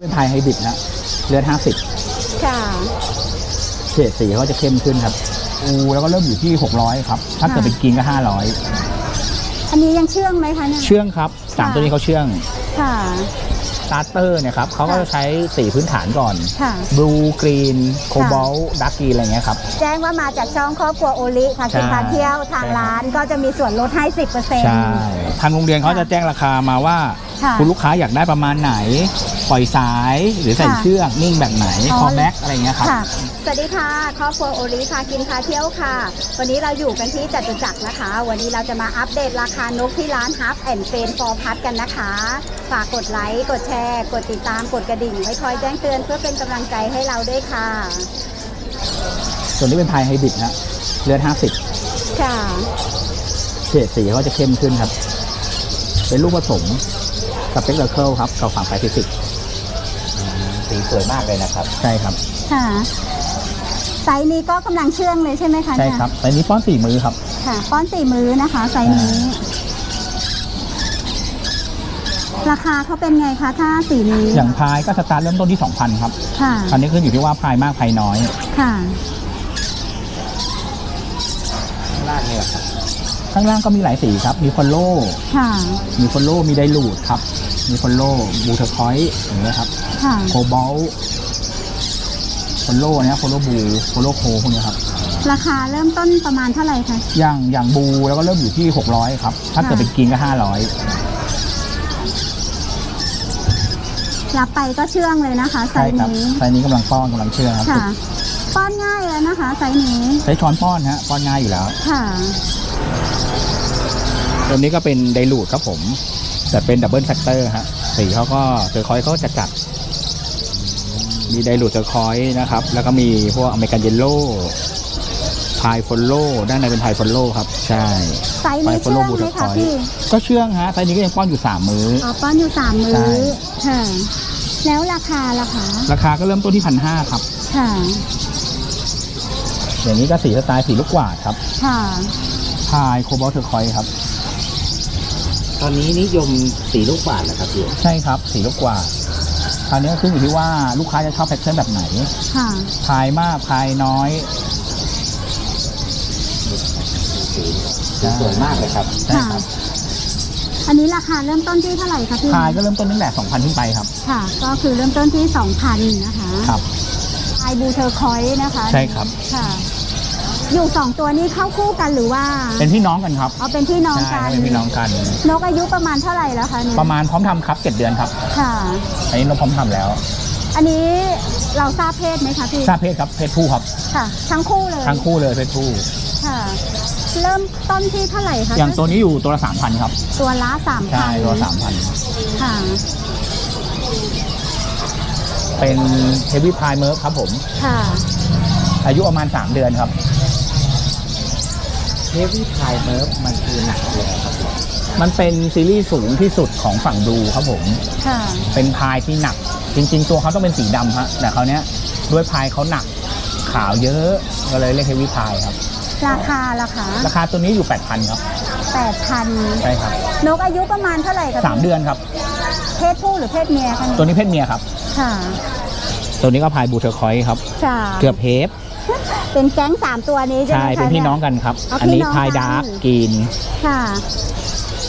เป็นพายไฮบริดนะเลือดห้าสิบค่ะเฉดสีเขาจะเข้มขึ้นครับอูแล้วก็เริ่มอยู่ที่หกร้อยครับ ถ้าเกิดเป็นกินก็ห้าร้อยอันนี้ยังเชื่องไหมคะเนี่ยเชื่องครับสามค่ะตัวนี้เขาเชื่อง ค่ะสตาร์เตอร์เนี่ยครับเขาก็จะใช้สีพื้นฐานก่อนค่ะบลูกรีน โคบอลดักกีอะไรเงี้ยครับ แจ้งว่ามาจากช่องครอบครัวโอลิค่ะใช่สินค้าเที่ยวทางร้านก็จะมีส่วนลดให้ 10%ใช่ ทางโรงเรียนเขาจะแจ้งราคามาว่าค่ะคุณลูกค้าอยากได้ประมาณไหน ปล่อยสายหรือใส่ค่ะเชือกนิ่งแบบไหนอ๋อคอแบ็กอะไรเงี้ยครับค่ะสวัสดีค่ะครอบครัวโอริพากินพาเที่ยวค่ะ วันนี้เราอยู่กันที่จตุจักรนะคะ วันนี้เราจะมาอัปเดตราคานกที่ร้านฮับแอนเฟนฟอร์พัทกันนะคะ ฝากกดไลค์ กดแชร์ กดติดตาม กดกระดิ่งไว้คอยแจ้งเตือนเพื่อเป็นกำลังใจให้เราด้วยค่ะ ส่วนนี้เป็นพายไฮบริดนะเลือดห้าสิบค่ะเฉดสีเขาจะเข้มขึ้นครับ เป็นลูกผสมสเปกเลอร์เคิลครับกับฝั่งแปซิฟิก สีสวยมากเลยนะครับ ใช่ครับค่ะไซส์นี้ก็กำลังเชื่องเลยใช่ไหมคะใช่เนี่ยครับแต่นี้ป้อนสี่มือครับ ค่ะ ป้อนสี่มื้อนะคะไซส์นี้ ราคาเขาเป็นไงคะถ้าสี่มื้ออย่างพายก็สตาร์ทเริ่มต้นที่2,000ครับค่ะอันนี้ขึ้นอยู่ที่ว่าพายมากพายน้อย ค่ะ ข้างล่างนี่แหละครับข้างล่างก็มีหลายสีครับ มีฟอลโล่ค่ะ มีฟอลโล่มีไดรูดครับ มีฟอลโล่บูเทอร์คอยอย่างเงี้ยครับค่ะ โคบอลฟอลโล่เนี่ยฟอลโล่บูฟอลโล่โคพวกเนี้ยครับ ราคาเริ่มต้นประมาณเท่าไหร่คะ อย่างอย่างบูแล้วก็เริ่มอยู่ที่ 600 ครับ ถ้าเกิดค่ะเป็นกินก็ 500 รับไปก็เชื่องเลยนะคะไซใช่ส์ครับนี้ ไซส์นี้กำลังป้อนกำลังเชื่องครับค่ะ ป้อนง่ายแล้วนะคะไซส์นี้ ใช้ช้อนป้อนฮะป้อนง่ายอยู่แล้ว ค่ะ ตัวนี้ก็เป็นไดรูดครับผม แต่เป็นดับเบิลแฟกเตอร์ฮะสีเขาก็เซอร์คอยเขาจะจัด มีไดรูดเซอร์คอยนะครับ แล้วก็มีพวกอเมริกันเยลโล่พายฟอลโล่ด้านในเป็นพายฟอลโล่ครับ ใช่ไซส์นี้ไปเชื่อง follow ไหม Bluetooth คะ Point พี่ก็เชื่องฮะไซส์นี้ก็ยังป้อนอยู่3มื้ออ๋อป้อนอยู่สามมื้ใช่อค่ะแล้วราคาล่ะคะราคาก็เริ่มต้นที่พันห้าครับค่ะอย่างนี้ก็สีสไตล์สีลูกกวาดครับ ค่ะพายโคบอลเทอร์คอยครับต อนนี้นิยมสีลูกบาศก์นะครับพี่ใช่ครับสีลูกกวาดคราวนี้ก็ขึ้นอยู่ที่ว่าลูกค้าจะชอบแพทเทิร์นแบบไหนค่ะพายมากพายน้อยสีสวยมากเลยครับใช่ค่ะครับ อันนี้ราคาเริ่มต้นที่เท่าไหร่คะพี่พายก็เริ่มต้นตั้งแต่2,000ขึ้นไปครับ ค่ะ ก็คือเริ่มต้นที่2,000นะคะ ครับไอบูเทอร์คอยนะคะ ใช่ครับ ค่ะ อยู่สองตัวนี้เข้าคู่กันหรือว่าเป็นพี่น้องกันครับเอาเป็นพี่น้องใช่กันเป็นพี่น้องกัน นกอายุประมาณเท่าไหร่แล้วคะเนี่ยประมาณพร้อมทำครับเจ็ดเดือนครับ ค่ะ อันนี้นกพร้อมทำแล้วอันนี้เราทราบเพศไหมคะพี่ทราบเพศครับเพศผู้ครับค่ะ ทั้งคู่เลยทั้งคู่เลยเพศผู้ค่ะ เริ่มต้นที่เท่าไหร่คะอย่างตัวนี้อยู่ตัวละสามพันครับตัวละสามใช่พันตัวละสามพันค่ะ เป็นเฮฟวี่พายเมิร์ฟครับผมค่ะ อายุประมาณ 3 เดือนครับเฮฟวี่พายเมิร์ฟมันคือหนักเลยครับพี่มันเป็นซีรีส์สูงที่สุดของฝั่งบลูครับผม ค่ะ เป็นพายที่หนัก จริง ๆ ตัวเขาต้องเป็นสีดำฮะแต่เขาวเนี้ยด้วยพายเขาหนักขาวเยอะก็เลยเรียกเฮฟวี่พายครับ ราคาล่ะคะราคาตัวนี้อยู่ 8,000ครับแปดพันใช่ครับนกอายุประมาณเท่าไหร่คะ3เดือนครับ เพศผู้หรือเพศเมียคะตัวนี้เพศเมียครับ ค่ะตัวนี้ก็พายบูเทอร์คอยครับ ค่ะ เกือบเฮฟ เป็นแก๊งสามตัวนี้ใช่ไหมใช่ คะเป็นพี่น้องยกันครับเอาอันนี้พี่น้องพายกันดาร์กกรีน ค่ะ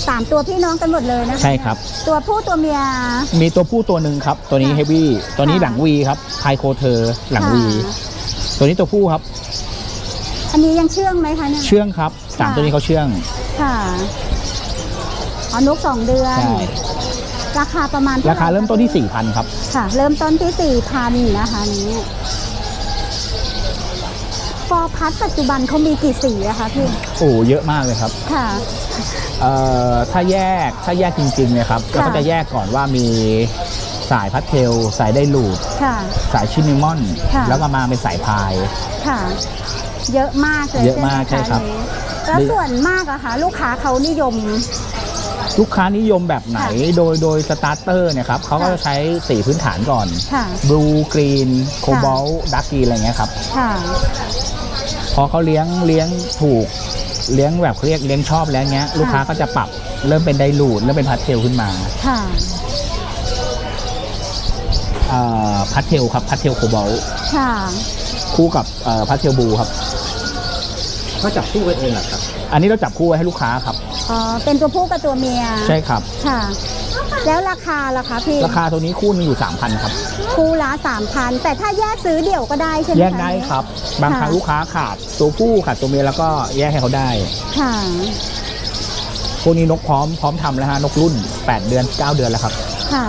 สามตัวพี่น้องกันหมดเลยนะคะใช่ครับ ตัวผู้ตัวเมีย มีตัวผู้ตัวหนึ่งครับ ตัวนี้ค่ะเฮฟวี่ ตัวนี้ค่ะ หลังวีครับพายโคเทอร์หลังวี ค่ะตัวนี้ตัวผู้ครับ อันนี้ยังเชื่องไหมคะเนี่ย เชื่องครับสามค่ะ ตัวนี้เขาเชื่อง ค่ะอ๋อนกสองเดือน ใช่ ราคาประมาณท่ไหราคาเริ่มต้นที่4,000ครับ ค่ะ เริ่มต้นที่สี่พันนะคะนี้ ฟอร์พัทปัจจุบันเขามีกี่สีอะคะพี่โอ้เยอะมากเลยครับค่ะ เอ่อถ้าแยกถ้าแยกจริงๆเนี่ยครับเราก็จะแยกก่อนว่ามีสายพัดเทล สายไดรูดค่ะ สายชินิมอน ค่ะ แล้วก็มาเป็นสายพาย ค่ะ เยอะมากเลยเยอะมากใช่ไหใช่ครับนี้แล้วส่วนมากอะคะลูกค้าเขานิยม ลูกค้านิยมแบบไหนค่ะโดยโดยสตาร์เตอร์เนี่ยครับเขาก็ค่ะ จะใช้สีพื้นฐานก่อนค่ะ บลูกรีนโคบอลดักกีอะไรเงี้ยครับ ค่ะพ อเขาเลี้ยงเลี้ยงถูกเลี้ยงแบบเขาเรียกเลี้ยงชอบแล้วเงี้ย ลูกค้าก็จะปรับเริ่มเป็นไดรูดเริ่มเป็นพัดเทลขึ้นมาค่ะเอ่อพัทเทลครับพัทเทลโคบอลค่ะคู่กับเอ่อพัทเทลบูครับเขาจับคู่กันเองเหรอครับ อันนี้เราจับคู่ไว้ให้ลูกค้าครับอ๋อเป็นตัวผู้กับตัวเมียใช่ครับค่ะ แล้วราคาล่ะคะพี่ราคาตัวนี้คู่หนึงอยู่3,000ครับ คู่ละสามพันแต่ถ้าแยกซื้อเดี่ยวก็ได้ใช่ไหมคะแยกได้ครับ บางครั้งลูกค้าขาดตัวผู้ขาดตัวเมียแล้วก็แยกให้เขาได้ค่ะพวกนี้นกพร้อมพร้อมทำแล้วฮะนกรุ่น 8 เดือน 9 เดือนแล้วครับ ค่ะ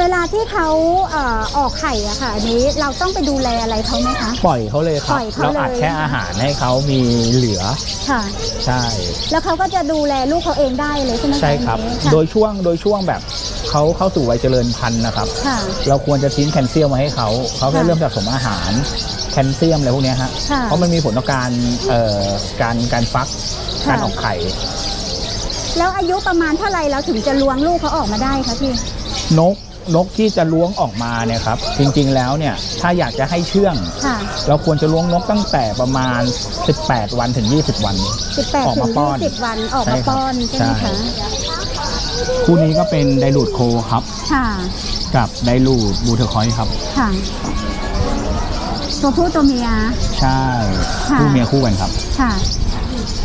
เวลาที่เขาเอ่อออกไข่อะค่ะอันนี้เราต้องไปดูแลอะไรเขาไหมคะ ปล่อยเขาเลยครับปล่อยเขาเราอัดเลยแค่อาหารให้เขามีเหลือค่ะ ใช่ แล้วเขาก็จะดูแลลูกเขาเองได้เลยใช่ไหมะใช่ครับ อันนี้ะ โดยช่วงโดยช่วงแบบ เขาเข้าสู่วัยเจริญพันธุ์นะครับ ค่ะ เราควรจะทิ้งแคลเซียมมาให้เขาเขาก็ค่ะเริ่มสะสมอาหารแคลเซียมอะไรพวกเนี้ยฮะค่ะเพราะมันมีผลต่อการเอ่อการการฟักค่ะ การออกไข่ แล้วอายุประมาณเท่าไหร่เราถึงจะล้วงลูกเขาออกมาได้คะพี่ นกนกที่จะล้วงออกมาเนี่ยครับจริงๆแล้วเนี่ยถ้าอยากจะให้เชื่อง ค่ะ เราควรจะล้วงนกตั้งแต่ประมาณ 18 วันถึง 20 วัน 18ออกถึมางป้อน 20 วันออกใช่มาครับป้อนใช่ไหมใช่คะ คู่นี้ก็เป็นไดรูดโคครับ ค่ะ กับไดรูดบูเทอร์คอยครับ ค่ะ ตัวผู้ตัวเมีย ใช่ค่ะ คู่เมียคู่กันครับ ค่ะ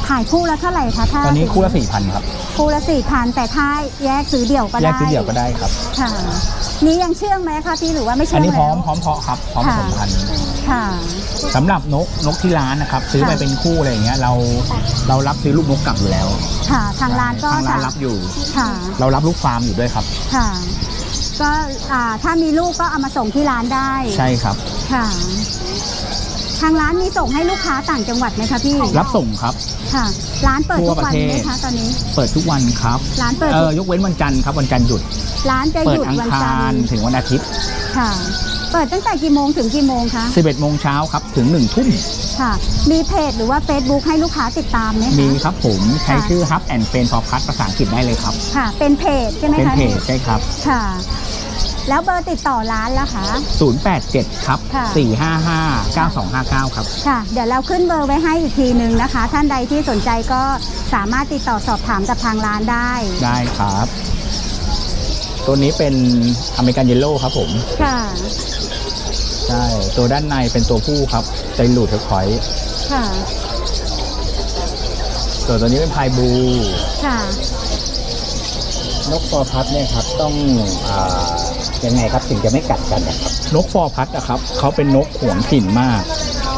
ขายคู่ละเท่าไหร่คะถ้าตอนนี้คู่ละ4,000ครับคู่ละสี่พันแต่ถ้าแยกซื้อเดี่ยวก็ได้แยกซื้อเดี่ยวก็ได้ครับ ค่ะ นี้ยังเชื่องไหมคะพี่หรือว่าไม่เชื่อัอนงนี้พร้อมแล้วพร้อมเพาะครับพร้อมผค่ะสมพันธุ์ ค่ะ สำหรับนกนกที่ร้านนะครับซื้อไปค่ะเป็นคู่อะไรอย่างเงี้ยเราเรารับซื้อลูกนกกลับอยู่แล้วค่ะทางร้านก็ทางร้านจะรับอยู่ ค่ะเรารับลูกฟาร์มอยู่ด้วยครับ ค่ะ ก็อ่าถ้ามีลูกก็เอามาส่งที่ร้านได้ใช่ครับ ค่ะ ทางร้านมีส่งให้ลูกค้าต่างจังหวัดไหมคะพี่รับส่งครับ ค่ะ ร้านเปิดทุกวันทั่วประไหมเทศคะตอนนี้ เปิดทุกวันครับร้านเปิดเอทุอกยกเว้นวันจันทร์ครับวันจันทร์หยุด ร้านจะเปิหดยุดอังวันคาจันรทร์ถึงวันอาทิตย์ ค่ะ เปิดตั้งแต่กี่โมงถึงกี่โมงคะ11โมงเช้าครับถึง1ทุ่มค่ะ มีเพจหรือว่า Facebook ให้ลูกค้าติดตามไหมคะมีครับผมใช้ค่ะชื่อ Hub and f r i e n d for Pet ภาษาอังกฤษได้เลยครับ ค่ะ เป็นเพจใช่ไหมเป็นคะเพจใช่ครับค่ะ แล้วเบอร์ติดต่อร้านล่ะคะ 087 ครับ ค่ะ 455 9259 ครับ ค่ะ เดี๋ยวเราขึ้นเบอร์ไว้ให้อีกทีนึงนะคะ ท่านใดที่สนใจก็สามารถติดต่อสอบถามกับทางร้านได้ ได้ครับ ตัวนี้เป็นอเมริกันเยลโล่ครับผม ค่ะ ใช่ ตัวด้านในเป็นตัวผู้ครับใจหลูดเทอร์คอยส์ค่ะ ส่วนตัวนี้เป็นพายบูค่ะ นกฟอร์พัดเนี่ยครับต้องอ่ายังไงครับถึงจะไม่กัดกันนะครับนกฟอร์พัดนะครับเขาเป็นนกหวงถิ่นมาก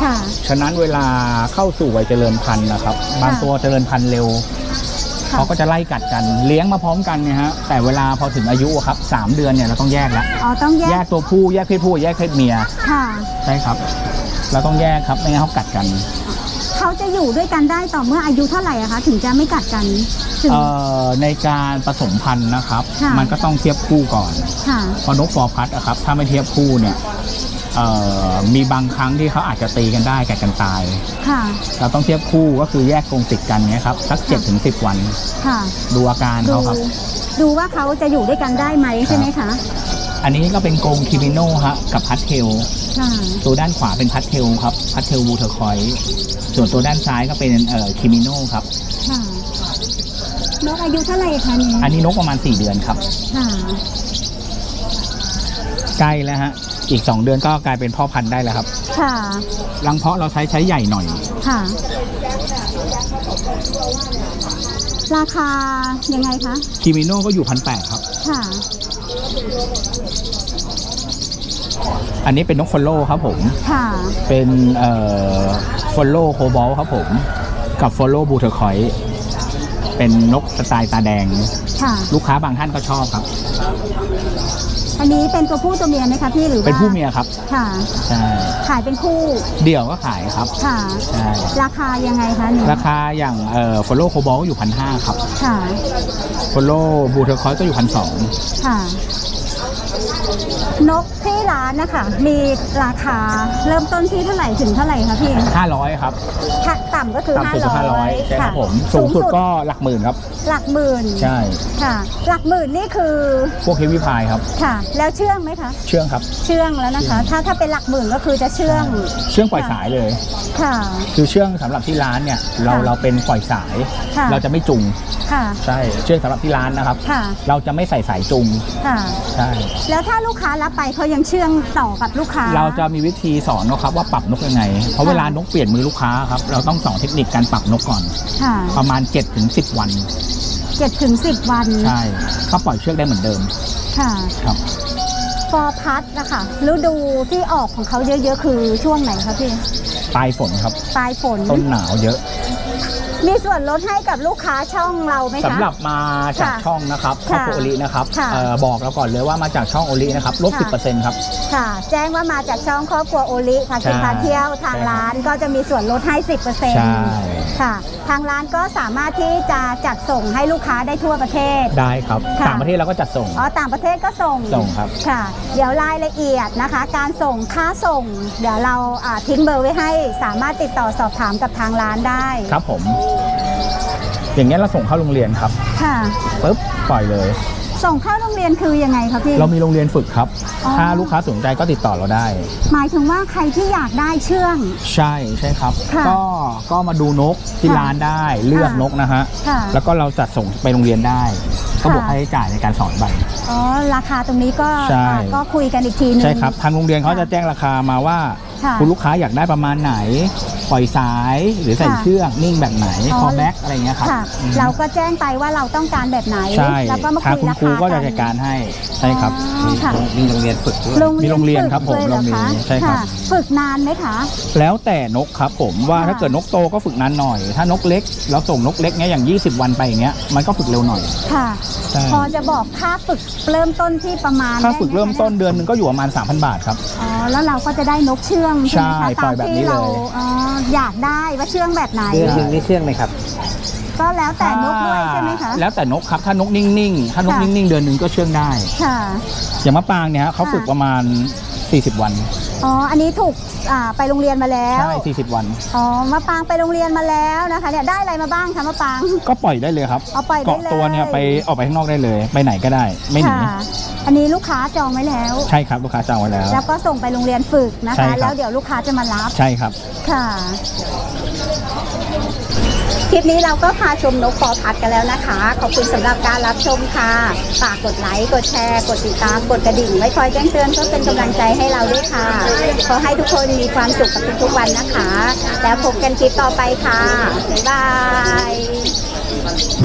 ค่ะ ฉะนั้นเวลาเข้าสู่วัยเจริญพันธุ์นะครับ บางตัวเจริญพันธุ์เร็ว ค่ะ เขาก็จะไล่กัดกันเลี้ยงมาพร้อมกันเนี่ยฮะแต่เวลาพอถึงอายุอะครับสามเดือนเนี่ยเราต้องแยกแล้วอ๋อต้องแยแยกกตัวผู้แยกเพศผู้แยกเพศเมียค่ะ ใช่ครับ เราต้องแยกครับไม่งั้นเขากัดกันเขาจะอยู่ด้วยกันได้ต่อเมื่ออายุเท่าไหร่อะคะถึงจะไม่กัดกันถึง เอ่อในการผสมพันธุ์นะครับ ค่ะ มันก็ต้องเทียบคู่ก่อนค่ะ พอนกฟอร์พัดอะครับถ้าไม่เทียบคู่เนี่ยเอ่อ มีบางครั้งที่เขาอาจจะตีกันได้กัดกันตาย ค่ะ เราต้องเทียบคู่ก็คือแยกกรงติดกันเนี่ยครับสัก7จ็ถึงสิวัน ค่ะ ดูอาการดูเขาครับ ดูว่าเขาจะอยู่ด้วยกันได้ไหมใช่ไหมคะ อันนี้ก็เป็นกรงคิมิโนฮะกับพัทเทลค่ะตัวด้านขวาเป็นพัทเทลครับพัทเทลวูเทอร์คอย ส่วนตัวด้านซ้ายก็เป็นเอ่อคิมิโนครับค่ะนกอายุเท่าไหร่คะนี้อันนี้นกประมาณ4เดือนครับค่ะใกล้แล้วฮะ อีก 2 เดือนก็กลายเป็นพ่อพันธุ์ได้แล้วครับค่ะ รังเพาะเราใช้ใช้ใหญ่หน่อย ค่ะ ราคายังไงคะ คิมิโนก็อยู่พันแครับ ค่ะ อันนี้เป็นนกฟอลโล่ครับผม ค่ะ เป็นเอ่อฟอลโล่โคบอลครับผม กับฟอลโล่บูเทอร์คอยเป็นนกสไตล์ตาแดง ค่ะ ลูกค้าบางท่านก็ชอบครับ อันนี้เป็นตัวผู้ตัวเมียไหมคะพี่หรือว่าเป็นผู้เมียครับค่ะ ใช่ขายเป็นคู่ เดี่ยวก็ขายครับ ค่ะ ใช่ ราคายังไงคะเนี่ยราคาอย่างเอ่อฟอลโล่โคบอลก็อยู่พันห้าครับค่ะฟอลโล่บูเทอร์คอยก็อยู่พันสองค่ะ นกที่ร้านนะคะมีราคาเริ่มต้นที่เท่าไหร่ถึงเท่าไหร่คะพี่ห้าร้อยครับถ้าต่ำก็คือต่ำสุดก็ห้าร้อย500ใช่ครับะผมสูงสุดก็หลักหมื่นครับ หลักหมื่นใช่ ค่ะ หลักหมื่นนี่คือพวกเฮฟวี่พายครับ ค่ะ แล้วเชื่องไหมคะ เชื่องครับ เชื่องแล้วนะคะ ถ้าถ้าเป็นหลักหมื่นก็คือจะเชื่องเชื่องปล่อยสายเลย ค่ะ คือเชื่องสำหรับที่ร้านเนี่ยเราค่ะเราเป็นปล่อยสาย ค่ะ เราจะไม่จุงค่ะ ใช่ เชื่องสำหรับที่ร้านนะครับ ค่ะ เราจะไม่ใส่สายจุงค่ะ ใช่แล้วถ้าถ้าลูกค้ารับไปเขายังเชื่องต่อกับลูกค้า เราจะมีวิธีสอนนะครับว่าปรับนกยังไง เพราะค่ะเวลานกเปลี่ยนมือลูกค้าครับเราต้องสอนเทคนิคการปรับนกก่อน ค่ะประมาณ7-10วัน เจ็ดถึงสิบวันใช่ก็ปล่อยเชือกได้เหมือนเดิมค่ะครับ ฟอร์พัดนะคะฤดูที่ออกของเขาเยอะๆ คือช่วงไหนคะพี่ปลายฝนครับปลายฝน ต้นหนาวเยอะ มีส่วนลดให้กับลูกค้าช่องเราไหมคะ สำหรับมาจากค่ะช่องนะครับครอบครัวค่ะโอลินะครับค่ะ เอ่อบอกเราก่อนเลยว่ามาจากช่องโอลินะครับลดค่ะ10%ครับ ค่ะ แจ้งว่ามาจากช่องครอบครัวโอลิค่ะใช่กินพาเที่ยวทางใช่ครับร้านก็จะมีส่วนลดให้10%ใช่ค่ะ ทางร้านก็สามารถที่จะจัดส่งให้ลูกค้าได้ทั่วประเทศ ได้ครับค่ะ ต่างประเทศเราก็จัดส่งอ๋อต่างประเทศก็ส่ง ส่งครับ ค่ะ เดี๋ยวรายละเอียดนะคะ การส่งค่าส่ง เดี๋ยวเราอ่าทิ้งเบอร์ไว้ให้ สามารถติดต่อสอบถามกับทางร้านได้ ครับผมอย่างเงี้ยเราส่งเข้าโรงเรียนครับค่ะ ปุ๊บปล่อยเลย ส่งเข้าโรงเรียนคือยังไงคะพี่ เรามีโรงเรียนฝึกครับ อ๋อ ถ้าลูกค้าสนใจก็ติดต่อเราได้ หมายถึงว่าใครที่อยากได้เชื่อง ใช่ใช่ครับ ค่ะก็ก็มาดูนกที่ค่ะร้านได้เลือกค่ะนกนะฮะค่ะแล้วก็เราจัดส่งไปโรงเรียนได้ก็บวกค่ะค่าใช้จ่ายในการสอนไป อ๋อราคาตรงนี้ก็ใช่ อ่าก็คุยกันอีกทีนึง ใช่ครับทางโรงเรียนเขาค่ะจะแจ้งราคามาว่าค่ะคุณลูกค้าอยากได้ประมาณไหนป ล่อยสายหรือใส่ค่ะเชือกนิ่งแบบไหนอ๋อคอแบ็กอะไรเงี้ยครับ ค่ะอืมเราก็แจ้งไปว่าเราต้องการแบบไหน ใช่แล้วก็มาทางคุยคุณราครูคาก็จะนจัดการให้ใช่ครับ อ๋อค่ะมีโรงเรียนฝึกด้วย มีโรงเรียนครับผมฝึกเลยเหอเรามีคะใช่ครับะฝึกนานไหมคะ แล้วแต่นกครับผมว่าค่ะ ถ้าเกิดนกโตก็ฝึกนานหน่อย ถ้านกเล็กเราส่งนกเล็กเนี้ยอย่าง 20 วันไปอย่างเงี้ยมันก็ฝึกเร็วหน่อยค่ะ ใช่พอจะบอกค่าฝึกเริ่มต้นที่ประมาณถ้าฝึกได้ไหเริ่มต้นเดือนหนึงก็อยู่ประมาณ3,000 บาทครับ อ๋อแล้วเราก็จะได้นกเชื่องใช่ไหมใช่คะปล่ตาอมยแบบนี้ที่เราเลยอ๋ออยากได้ว่าเชื่องแบบไหนเดือนหนึ่งนี่เชื่องไหมครับ ก็แล้วแต่นกด้วยใช่ไหมคะ แล้วแต่นกครับ ถ้านกนิ่งๆ ถ้านกค่ะนิ่งๆ เดือนหนึ่งก็เชื่องได้ ค่ะ อย่างมะปรางเนี่ยฮะเขาค่ะฝึกประมาณ 40 วัน อ๋อ อันนี้ถูกอ่าไปโรงเรียนมาแล้ว ใช่ 40 วัน อ๋อ มะปรางไปโรงเรียนมาแล้วนะคะเนี่ยได้อะไรมาบ้างคะมะปราง ก็ปล่อยได้เลยครับเอาปล่อยได้เกาะเลย ตัวเนี่ยไปออกไปข้างนอกได้เลย ไปไหนก็ได้ ไม่หนี ค่ะ อันนี้ลูกค้าจองไว้แล้ว ใช่ครับลูกค้าจองไว้แล้ว แล้วก็ส่งไปโรงเรียนฝึกนะใช่คะ ครับ แล้วเดี๋ยวลูกค้าจะมารับ ใช่ครับ ค่ะ คลิปนี้เราก็พาชมนกฟอพัดกันแล้วนะคะ ขอบคุณสำหรับการรับชมค่ะ ฝากกดไลค์ กดแชร์ กดติดตาม กดกระดิ่ง ไว้คอยแจ้งเตือนเพื่อเป็นกำลังใจให้เราด้วยค่ะ ขอให้ทุกคนมีความสุขกับทุกๆวันนะคะ แล้วพบกันคลิปต่อไปค่ะ บ๊ายบาย